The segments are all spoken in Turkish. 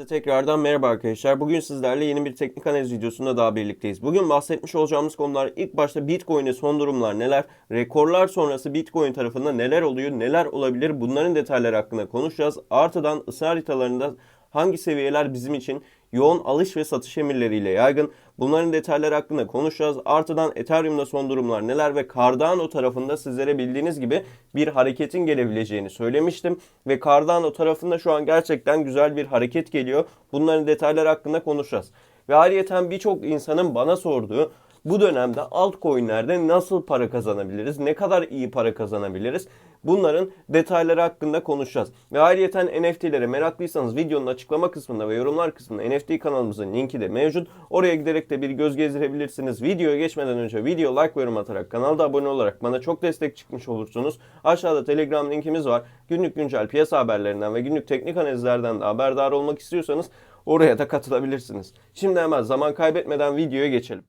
Herkese tekrardan merhaba arkadaşlar. Bugün sizlerle yeni bir teknik analiz videosunda daha birlikteyiz. Bugün bahsetmiş olacağımız konular ilk başta Bitcoin'e son durumlar neler, rekorlar sonrası Bitcoin tarafında neler oluyor, neler olabilir bunların detayları hakkında konuşacağız. Artıdan ısı haritalarında hangi seviyeler bizim için yoğun alış ve satış emirleriyle yaygın. Bunların detayları hakkında konuşacağız. Artıdan Ethereum'da son durumlar neler ve Cardano tarafında sizlere bildiğiniz gibi bir hareketin gelebileceğini söylemiştim. Ve Cardano tarafında şu an gerçekten güzel bir hareket geliyor. Bunların detayları hakkında konuşacağız. Ve ayrıyeten birçok insanın bana sorduğu bu dönemde altcoin'lerde nasıl para kazanabiliriz? Ne kadar iyi para kazanabiliriz? Bunların detayları hakkında konuşacağız. Ve ayrıyeten NFT'lere meraklıysanız videonun açıklama kısmında ve yorumlar kısmında NFT kanalımızın linki de mevcut. Oraya giderek de bir göz gezdirebilirsiniz. Videoya geçmeden önce video like ve yorum atarak kanalda abone olarak bana çok destek çıkmış olursunuz. Aşağıda Telegram linkimiz var. Günlük güncel piyasa haberlerinden ve günlük teknik analizlerden de haberdar olmak istiyorsanız oraya da katılabilirsiniz. Şimdi hemen zaman kaybetmeden videoya geçelim.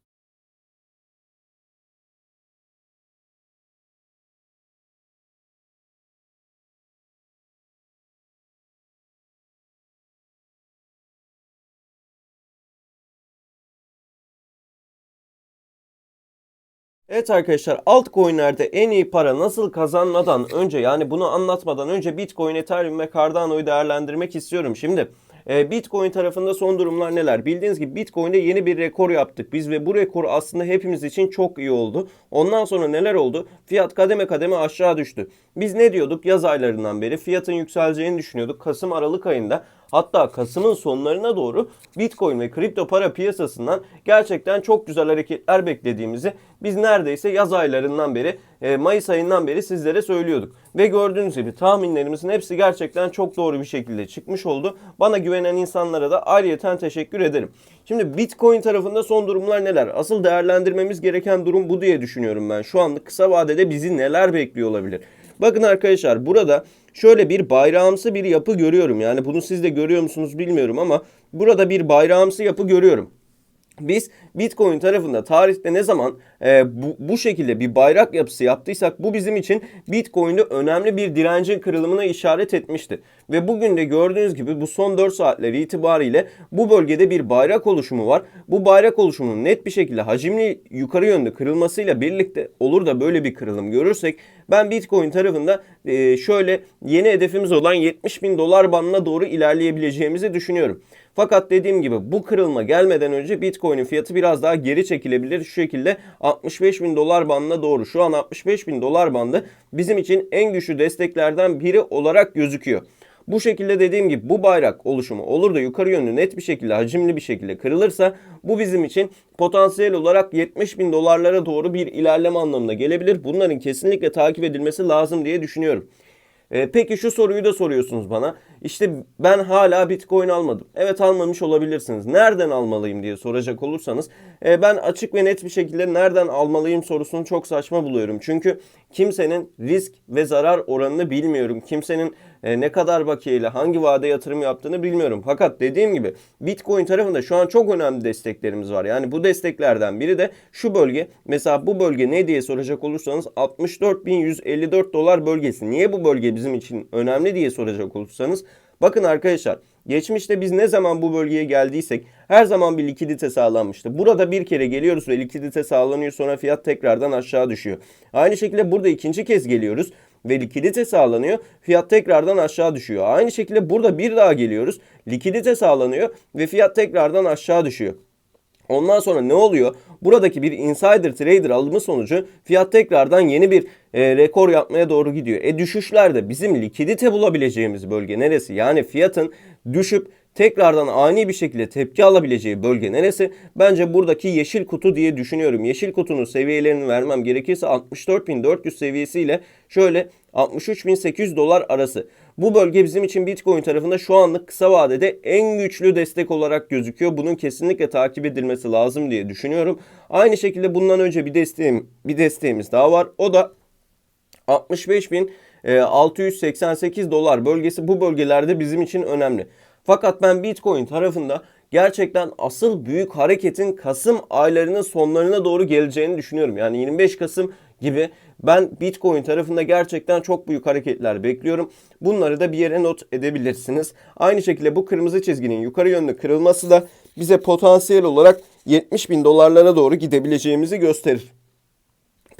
Evet arkadaşlar altcoin'lerde en iyi para nasıl kazanmadan önce yani bunu anlatmadan önce Bitcoin, Ethereum ve Cardano'yu değerlendirmek istiyorum. Şimdi e, Bitcoin tarafında son durumlar neler? Bildiğiniz gibi Bitcoin'de yeni bir rekor yaptık biz ve bu rekor aslında hepimiz için çok iyi oldu. Ondan sonra neler oldu? Fiyat kademe kademe aşağı düştü. Biz ne diyorduk yaz aylarından beri? Fiyatın yükseleceğini düşünüyorduk. Kasım Aralık ayında Hatta Kasım'ın sonlarına doğru Bitcoin ve kripto para piyasasından gerçekten çok güzel hareketler beklediğimizi biz neredeyse yaz aylarından beri, e, Mayıs ayından beri sizlere söylüyorduk. Ve gördüğünüz gibi tahminlerimizin hepsi gerçekten çok doğru bir şekilde çıkmış oldu. Bana güvenen insanlara da ayrıyeten teşekkür ederim. Şimdi Bitcoin tarafında son durumlar neler? Asıl değerlendirmemiz gereken durum bu diye düşünüyorum ben. Şu anlık kısa vadede bizi neler bekliyor olabilir? Bakın arkadaşlar burada şöyle bir bayrağımsı bir yapı görüyorum. Yani bunu siz de görüyor musunuz bilmiyorum ama burada bir bayrağımsı yapı görüyorum. Biz Bitcoin tarafında tarihte ne zaman e, bu, bu şekilde bir bayrak yapısı yaptıysak bu bizim için Bitcoin'de önemli bir direncin kırılımına işaret etmişti. Ve bugün de gördüğünüz gibi bu son 4 saatler itibariyle bu bölgede bir bayrak oluşumu var. Bu bayrak oluşumunun net bir şekilde hacimli yukarı yönde kırılmasıyla birlikte olur da böyle bir kırılım görürsek ben Bitcoin tarafında e, şöyle yeni hedefimiz olan 70 bin dolar bandına doğru ilerleyebileceğimizi düşünüyorum. Fakat dediğim gibi bu kırılma gelmeden önce Bitcoin'in fiyatı biraz daha geri çekilebilir. Şu şekilde 65 bin dolar bandına doğru. Şu an 65 bin dolar bandı bizim için en güçlü desteklerden biri olarak gözüküyor. Bu şekilde dediğim gibi bu bayrak oluşumu olur da yukarı yönlü net bir şekilde hacimli bir şekilde kırılırsa bu bizim için potansiyel olarak 70 bin dolarlara doğru bir ilerleme anlamına gelebilir. Bunların kesinlikle takip edilmesi lazım diye düşünüyorum. E, peki şu soruyu da soruyorsunuz bana. İşte ben hala Bitcoin almadım. Evet almamış olabilirsiniz. Nereden almalıyım diye soracak olursanız e, ben açık ve net bir şekilde nereden almalıyım sorusunu çok saçma buluyorum. Çünkü kimsenin risk ve zarar oranını bilmiyorum. Kimsenin e, ne kadar bakiyeyle hangi vade yatırım yaptığını bilmiyorum. Fakat dediğim gibi Bitcoin tarafında şu an çok önemli desteklerimiz var. Yani bu desteklerden biri de şu bölge. Mesela bu bölge ne diye soracak olursanız 64.154 dolar bölgesi. Niye bu bölge bizim için önemli diye soracak olursanız bakın arkadaşlar Geçmişte biz ne zaman bu bölgeye geldiysek her zaman bir likidite sağlanmıştı. Burada bir kere geliyoruz ve likidite sağlanıyor sonra fiyat tekrardan aşağı düşüyor. Aynı şekilde burada ikinci kez geliyoruz ve likidite sağlanıyor. Fiyat tekrardan aşağı düşüyor. Aynı şekilde burada bir daha geliyoruz. Likidite sağlanıyor ve fiyat tekrardan aşağı düşüyor. Ondan sonra ne oluyor? Buradaki bir insider trader alımı sonucu fiyat tekrardan yeni bir e, rekor yapmaya doğru gidiyor. E düşüşlerde bizim likidite bulabileceğimiz bölge neresi? Yani fiyatın düşüp tekrardan ani bir şekilde tepki alabileceği bölge neresi? Bence buradaki yeşil kutu diye düşünüyorum. Yeşil kutunun seviyelerini vermem gerekirse 64.400 seviyesiyle şöyle 63.800 dolar arası. Bu bölge bizim için Bitcoin tarafında şu anlık kısa vadede en güçlü destek olarak gözüküyor. Bunun kesinlikle takip edilmesi lazım diye düşünüyorum. Aynı şekilde bundan önce bir desteğim bir desteğimiz daha var. O da 65.688 dolar bölgesi bu bölgelerde bizim için önemli. Fakat ben Bitcoin tarafında gerçekten asıl büyük hareketin Kasım aylarının sonlarına doğru geleceğini düşünüyorum. Yani 25 Kasım gibi Ben Bitcoin tarafında gerçekten çok büyük hareketler bekliyorum. Bunları da bir yere not edebilirsiniz. Aynı şekilde bu kırmızı çizginin yukarı yönlü kırılması da bize potansiyel olarak 70 bin dolarlara doğru gidebileceğimizi gösterir.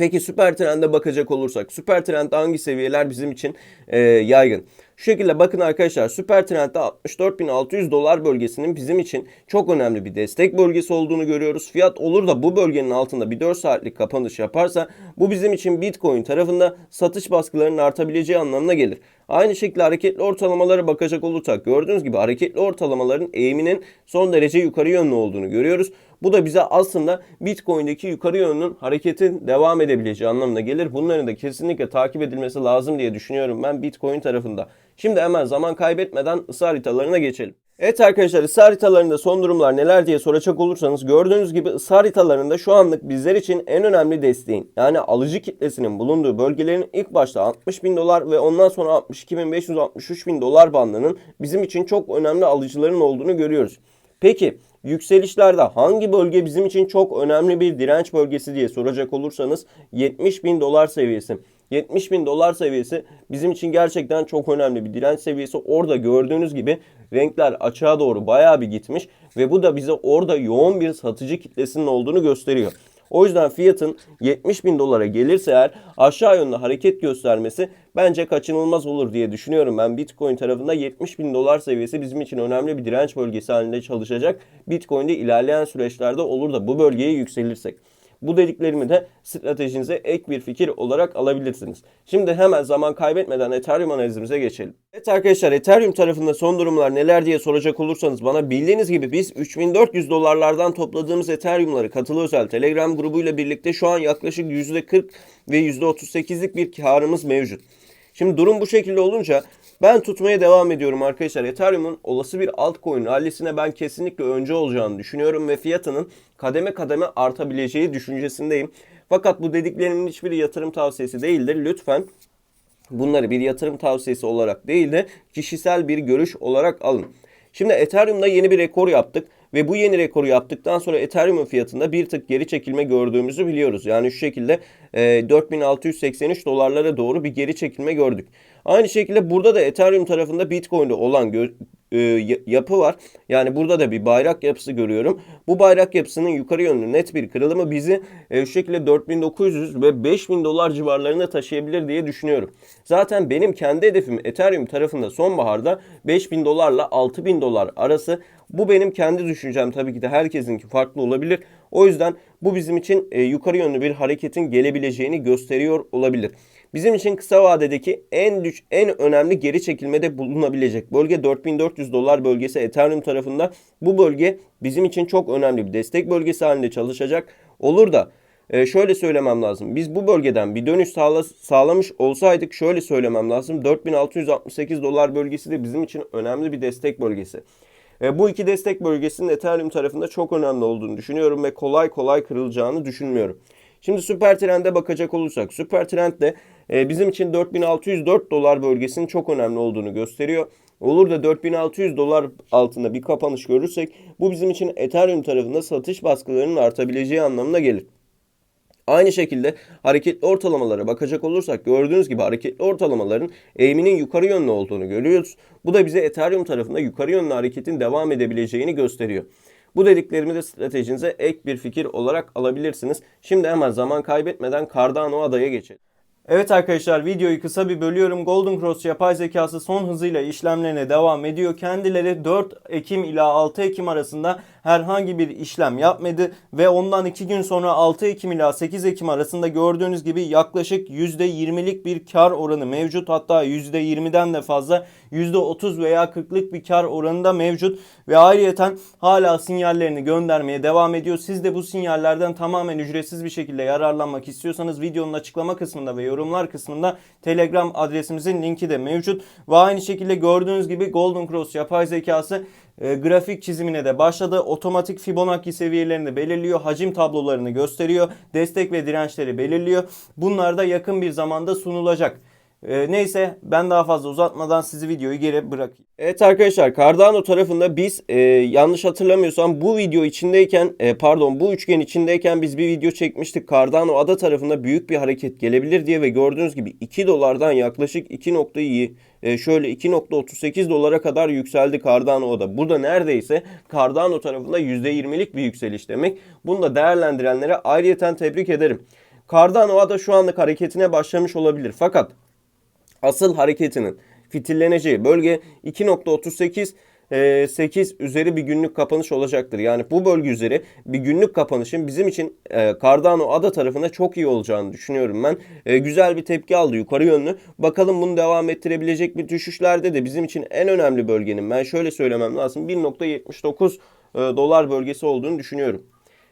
Peki süper trende bakacak olursak süper trendde hangi seviyeler bizim için e, yaygın? Şu şekilde bakın arkadaşlar süper trendde 64.600 dolar bölgesinin bizim için çok önemli bir destek bölgesi olduğunu görüyoruz. Fiyat olur da bu bölgenin altında bir 4 saatlik kapanış yaparsa bu bizim için Bitcoin tarafında satış baskılarının artabileceği anlamına gelir. Aynı şekilde hareketli ortalamalara bakacak olursak gördüğünüz gibi hareketli ortalamaların eğiminin son derece yukarı yönlü olduğunu görüyoruz. Bu da bize aslında Bitcoin'deki yukarı yönlü hareketin devam edebileceği anlamına gelir. Bunların da kesinlikle takip edilmesi lazım diye düşünüyorum ben Bitcoin tarafında. Şimdi hemen zaman kaybetmeden ısı haritalarına geçelim. Evet arkadaşlar ısı haritalarında son durumlar neler diye soracak olursanız gördüğünüz gibi ısı haritalarında şu anlık bizler için en önemli desteğin yani alıcı kitlesinin bulunduğu bölgelerin ilk başta 60 bin dolar ve ondan sonra 62 bin 500 63 bin dolar bandının bizim için çok önemli alıcıların olduğunu görüyoruz. Peki yükselişlerde hangi bölge bizim için çok önemli bir direnç bölgesi diye soracak olursanız 70 bin dolar seviyesi. 70 bin dolar seviyesi bizim için gerçekten çok önemli bir direnç seviyesi. Orada gördüğünüz gibi renkler açığa doğru bayağı bir gitmiş ve bu da bize orada yoğun bir satıcı kitlesinin olduğunu gösteriyor. O yüzden fiyatın 70 bin dolara gelirse eğer aşağı yönlü hareket göstermesi bence kaçınılmaz olur diye düşünüyorum. Ben Bitcoin tarafında 70 bin dolar seviyesi bizim için önemli bir direnç bölgesi halinde çalışacak. Bitcoin'de ilerleyen süreçlerde olur da bu bölgeye yükselirsek. Bu dediklerimi de stratejinize ek bir fikir olarak alabilirsiniz. Şimdi hemen zaman kaybetmeden Ethereum analizimize geçelim. Evet arkadaşlar Ethereum tarafında son durumlar neler diye soracak olursanız bana bildiğiniz gibi biz 3400 dolarlardan topladığımız Ethereum'ları katılı özel Telegram grubuyla birlikte şu an yaklaşık %40 ve %38'lik bir karımız mevcut. Şimdi durum bu şekilde olunca ben tutmaya devam ediyorum arkadaşlar. Ethereum'un olası bir altcoin rallisine ben kesinlikle önce olacağını düşünüyorum ve fiyatının kademe kademe artabileceği düşüncesindeyim. Fakat bu dediklerimin hiçbiri yatırım tavsiyesi değildir. Lütfen bunları bir yatırım tavsiyesi olarak değil de kişisel bir görüş olarak alın. Şimdi Ethereum'da yeni bir rekor yaptık ve bu yeni rekoru yaptıktan sonra Ethereum'un fiyatında bir tık geri çekilme gördüğümüzü biliyoruz. Yani şu şekilde e, 4683 dolarlara doğru bir geri çekilme gördük. Aynı şekilde burada da Ethereum tarafında Bitcoin'de olan e, yapı var. Yani burada da bir bayrak yapısı görüyorum. Bu bayrak yapısının yukarı yönlü net bir kırılımı bizi e, şu şekilde 4900 ve 5000 dolar civarlarına taşıyabilir diye düşünüyorum. Zaten benim kendi hedefim Ethereum tarafında sonbaharda 5000 dolarla 6000 dolar arası. Bu benim kendi düşüncem tabii ki de herkesinki farklı olabilir. O yüzden bu bizim için e, yukarı yönlü bir hareketin gelebileceğini gösteriyor olabilir. Bizim için kısa vadedeki en düş, en önemli geri çekilmede bulunabilecek bölge 4400 dolar bölgesi Ethereum tarafında. Bu bölge bizim için çok önemli bir destek bölgesi halinde çalışacak. Olur da e, şöyle söylemem lazım. Biz bu bölgeden bir dönüş sağla, sağlamış olsaydık şöyle söylemem lazım. 4668 dolar bölgesi de bizim için önemli bir destek bölgesi. E, bu iki destek bölgesinin Ethereum tarafında çok önemli olduğunu düşünüyorum ve kolay kolay kırılacağını düşünmüyorum. Şimdi süper trende bakacak olursak süper trend de e, bizim için 4604 dolar bölgesinin çok önemli olduğunu gösteriyor. Olur da 4600 dolar altında bir kapanış görürsek bu bizim için Ethereum tarafında satış baskılarının artabileceği anlamına gelir. Aynı şekilde hareketli ortalamalara bakacak olursak gördüğünüz gibi hareketli ortalamaların eğiminin yukarı yönlü olduğunu görüyoruz. Bu da bize Ethereum tarafında yukarı yönlü hareketin devam edebileceğini gösteriyor. Bu dediklerimi de stratejinize ek bir fikir olarak alabilirsiniz. Şimdi hemen zaman kaybetmeden Cardano adaya geçelim. Evet arkadaşlar videoyu kısa bir bölüyorum. Golden Cross yapay zekası son hızıyla işlemlerine devam ediyor. Kendileri 4 Ekim ila 6 Ekim arasında herhangi bir işlem yapmadı ve ondan 2 gün sonra 6 Ekim ila 8 Ekim arasında gördüğünüz gibi yaklaşık %20'lik bir kar oranı mevcut. Hatta %20'den de fazla %30 veya 40'lık bir kar oranı da mevcut ve ayrıyeten hala sinyallerini göndermeye devam ediyor. Siz de bu sinyallerden tamamen ücretsiz bir şekilde yararlanmak istiyorsanız videonun açıklama kısmında ve yorumlar kısmında Telegram adresimizin linki de mevcut. Ve aynı şekilde gördüğünüz gibi Golden Cross yapay zekası e, grafik çizimine de başladı. Otomatik Fibonacci seviyelerini belirliyor. Hacim tablolarını gösteriyor. Destek ve dirençleri belirliyor. Bunlar da yakın bir zamanda sunulacak. Ee, neyse ben daha fazla uzatmadan sizi videoyu geri bırakayım. Evet arkadaşlar Cardano tarafında biz e, yanlış hatırlamıyorsam bu video içindeyken e, pardon bu üçgen içindeyken biz bir video çekmiştik. Cardano ada tarafında büyük bir hareket gelebilir diye ve gördüğünüz gibi 2 dolardan yaklaşık 2.2 e, şöyle 2.38 dolara kadar yükseldi Cardano ada. Burada neredeyse Cardano tarafında %20'lik bir yükseliş demek. Bunu da değerlendirenlere ayrıyeten tebrik ederim. Cardano ada şu anlık hareketine başlamış olabilir. Fakat asıl hareketinin fitilleneceği bölge 2.38 e, 8 üzeri bir günlük kapanış olacaktır. Yani bu bölge üzeri bir günlük kapanışın bizim için e, Cardano ada tarafında çok iyi olacağını düşünüyorum ben. E, güzel bir tepki aldı yukarı yönlü. Bakalım bunu devam ettirebilecek mi? Düşüşlerde de bizim için en önemli bölgenin ben şöyle söylemem lazım 1.79 e, dolar bölgesi olduğunu düşünüyorum.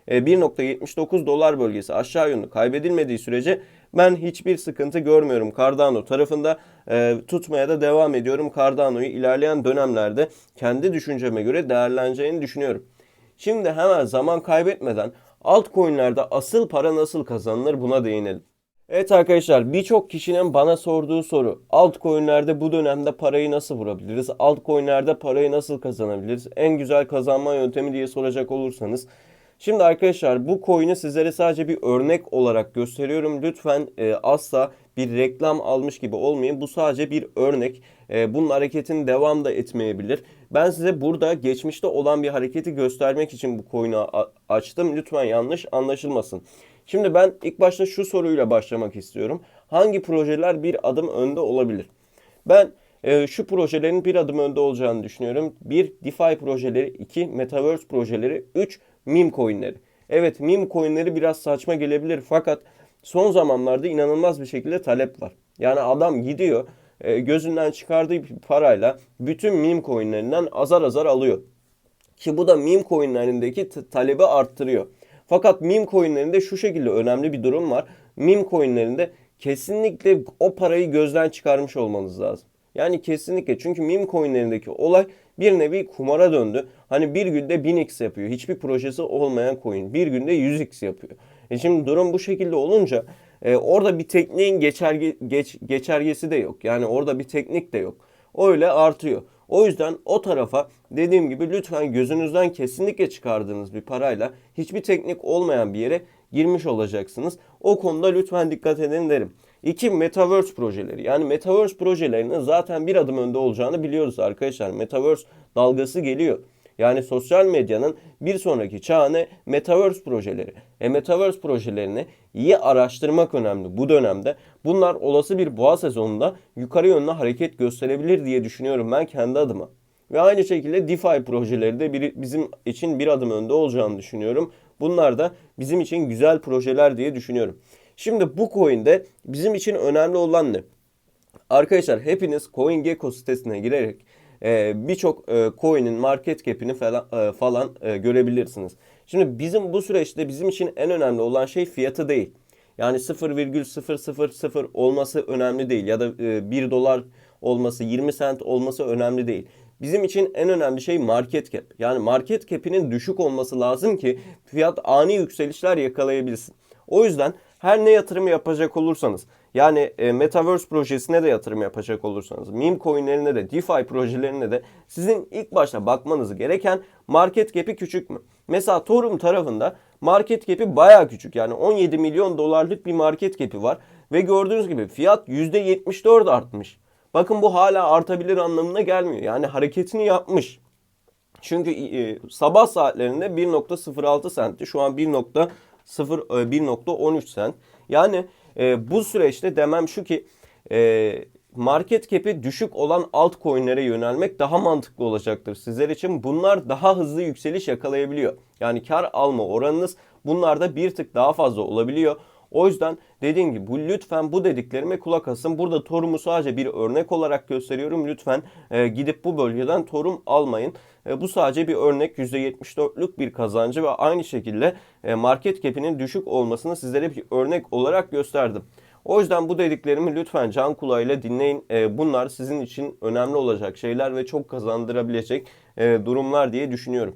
E, 1.79 dolar bölgesi aşağı yönlü kaybedilmediği sürece ben hiçbir sıkıntı görmüyorum Cardano tarafında. E, tutmaya da devam ediyorum. Cardano'yu ilerleyen dönemlerde kendi düşünceme göre değerleneceğini düşünüyorum. Şimdi hemen zaman kaybetmeden altcoin'lerde asıl para nasıl kazanılır buna değinelim. Evet arkadaşlar birçok kişinin bana sorduğu soru altcoin'lerde bu dönemde parayı nasıl vurabiliriz? Altcoin'lerde parayı nasıl kazanabiliriz? En güzel kazanma yöntemi diye soracak olursanız Şimdi arkadaşlar bu coin'i sizlere sadece bir örnek olarak gösteriyorum. Lütfen e, asla bir reklam almış gibi olmayın. Bu sadece bir örnek. E, bunun hareketin devam da etmeyebilir. Ben size burada geçmişte olan bir hareketi göstermek için bu coin'i açtım. Lütfen yanlış anlaşılmasın. Şimdi ben ilk başta şu soruyla başlamak istiyorum. Hangi projeler bir adım önde olabilir? Ben e, şu projelerin bir adım önde olacağını düşünüyorum. Bir DeFi projeleri, iki Metaverse projeleri, üç meme coinleri. Evet meme coinleri biraz saçma gelebilir fakat son zamanlarda inanılmaz bir şekilde talep var. Yani adam gidiyor e, gözünden çıkardığı parayla bütün meme coinlerinden azar azar alıyor. Ki bu da meme coinlerindeki talebi arttırıyor. Fakat meme coinlerinde şu şekilde önemli bir durum var. Meme coinlerinde kesinlikle o parayı gözden çıkarmış olmanız lazım. Yani kesinlikle çünkü meme coinlerindeki olay bir nevi kumara döndü. Hani bir günde 1000x yapıyor. Hiçbir projesi olmayan coin. Bir günde 100x yapıyor. E şimdi durum bu şekilde olunca e, orada bir tekniğin geçerge, geç, geçergesi de yok. Yani orada bir teknik de yok. Öyle artıyor. O yüzden o tarafa dediğim gibi lütfen gözünüzden kesinlikle çıkardığınız bir parayla hiçbir teknik olmayan bir yere girmiş olacaksınız. O konuda lütfen dikkat edin derim. İki Metaverse projeleri. Yani Metaverse projelerinin zaten bir adım önde olacağını biliyoruz arkadaşlar. Metaverse dalgası geliyor. Yani sosyal medyanın bir sonraki çağına Metaverse projeleri. E Metaverse projelerini iyi araştırmak önemli bu dönemde. Bunlar olası bir boğa sezonunda yukarı yönlü hareket gösterebilir diye düşünüyorum ben kendi adıma. Ve aynı şekilde DeFi projeleri de bir, bizim için bir adım önde olacağını düşünüyorum. Bunlar da bizim için güzel projeler diye düşünüyorum. Şimdi bu coin'de bizim için önemli olan ne? Arkadaşlar hepiniz CoinGecko sitesine girerek e, birçok e, coin'in market cap'ini falan, e, falan e, görebilirsiniz. Şimdi bizim bu süreçte bizim için en önemli olan şey fiyatı değil. Yani 0,000 olması önemli değil ya da e, 1 dolar olması 20 sent olması önemli değil. Bizim için en önemli şey market cap. Yani market cap'inin düşük olması lazım ki fiyat ani yükselişler yakalayabilsin. O yüzden her ne yatırım yapacak olursanız yani e, Metaverse projesine de yatırım yapacak olursanız, meme coinlerine de, DeFi projelerine de sizin ilk başta bakmanız gereken market cap'i küçük mü? Mesela Torum tarafında market cap'i baya küçük. Yani 17 milyon dolarlık bir market cap'i var. Ve gördüğünüz gibi fiyat %74 artmış. Bakın bu hala artabilir anlamına gelmiyor. Yani hareketini yapmış. Çünkü e, sabah saatlerinde 1.06 sentti. Şu an 1.0 1.13 e, sent. Yani e, bu süreçte demem şu ki e, market cap'i düşük olan altcoin'lere yönelmek daha mantıklı olacaktır sizler için. Bunlar daha hızlı yükseliş yakalayabiliyor. Yani kar alma oranınız bunlarda bir tık daha fazla olabiliyor. O yüzden dediğim gibi bu lütfen bu dediklerime kulak asın. Burada torumu sadece bir örnek olarak gösteriyorum. Lütfen e, gidip bu bölgeden torum almayın. E, bu sadece bir örnek %74'lük bir kazancı ve aynı şekilde e, market cap'inin düşük olmasını sizlere bir örnek olarak gösterdim. O yüzden bu dediklerimi lütfen can kulağıyla dinleyin. E, bunlar sizin için önemli olacak şeyler ve çok kazandırabilecek durumlar diye düşünüyorum.